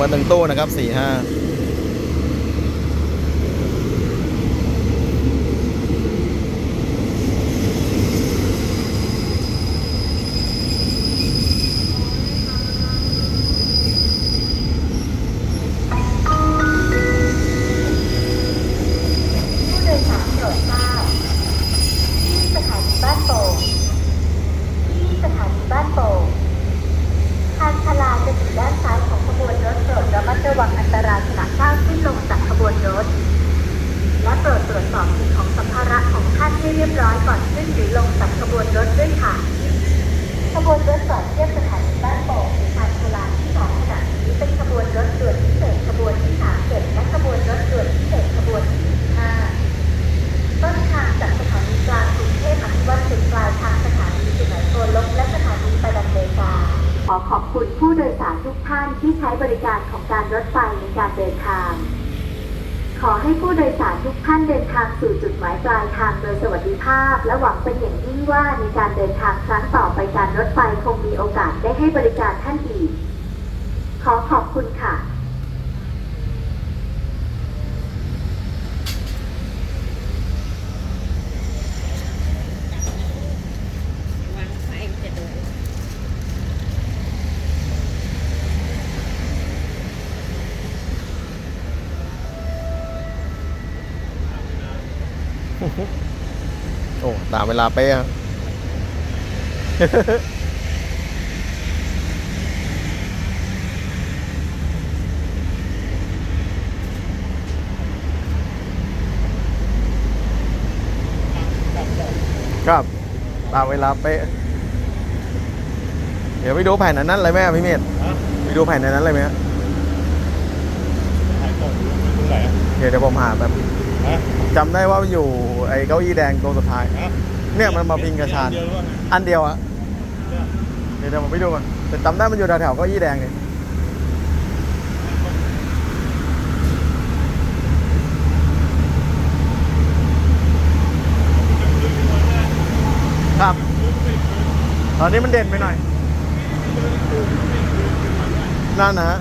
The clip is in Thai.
มาหนึ่งตู้นะครับสี่ห้า ผู้โดยสารโปรดทราบที่สถานีบ้านโป่งที่สถานีบ้านโป่งทางชลาจะอยู่ด้านซ้ายของขบวนรถโปรดระมัดระวังอันตรายขณะก้าวขึ้นลงจากขบวนรถ และโปรดตรวจสอบสิ่งของสัมภาระของท่านให้เรี ยบร้อยก่อนขึ้นหรือลงจากขบวนรถด้วยค่ะ ขบวนรถก่อนเทียบสถานีบ้านโป่งทางชลาที่สองขณะนี้เป็นขบวนรถด่วนพิเศษขบวนที่สามเจ็ดและขบวนรถด่วนพิเศษขบวนที่สิบห้าต้นทางจากสถานีกลางกรุงเทพอภิวัตถึงปลายทางสถานีสุไหงโกลกและสถานีประดังเบกาขอขอบคุณผู้โดยสารทุกท่านที่ใช้บริการของการรถไฟในการเดินทาง ขอให้ผู้โดยสารทุกท่านเดินทางสู่จุดหมายปลายทางโดยสวัสดิภาพ และหวังเป็นอย่างยิ่งว่าในการเดินทางครั้งต่อไปการรถไฟคงมีโอกาสได้ให้บริการท่านอีก ขอขอบคุณค่ะ วางไฟมันจะเดิน โอ้ตามเวลาเป๊ะครับตามเวลาเป๊ะ เดี๋ยวไปดูแผ่นอันนั้นเลยไหมอะพี่เมธฮะไปดูแผ่นอันนั้นเลยไหมฮะถ่ายกล้องอยู่ตรงไหนอะเดี๋ยวเดี๋ยวผมหาแบบฮะ จำได้ว่ามันอยู่ไอ้เก้าอี้แดงตรงสุดท้ายฮะเนี่ยมันมาพิงกระชานเดียวหรือว่าไงอันเดียวอะเนี่ยเดี๋ยวเดี๋ยวผมไปดูมันแต่จำได้มันอยู่แถวๆเก้าอี้แดงเนี่ยครับ ตอนนี้มันเด่นไปหน่อย นั่นนะฮะ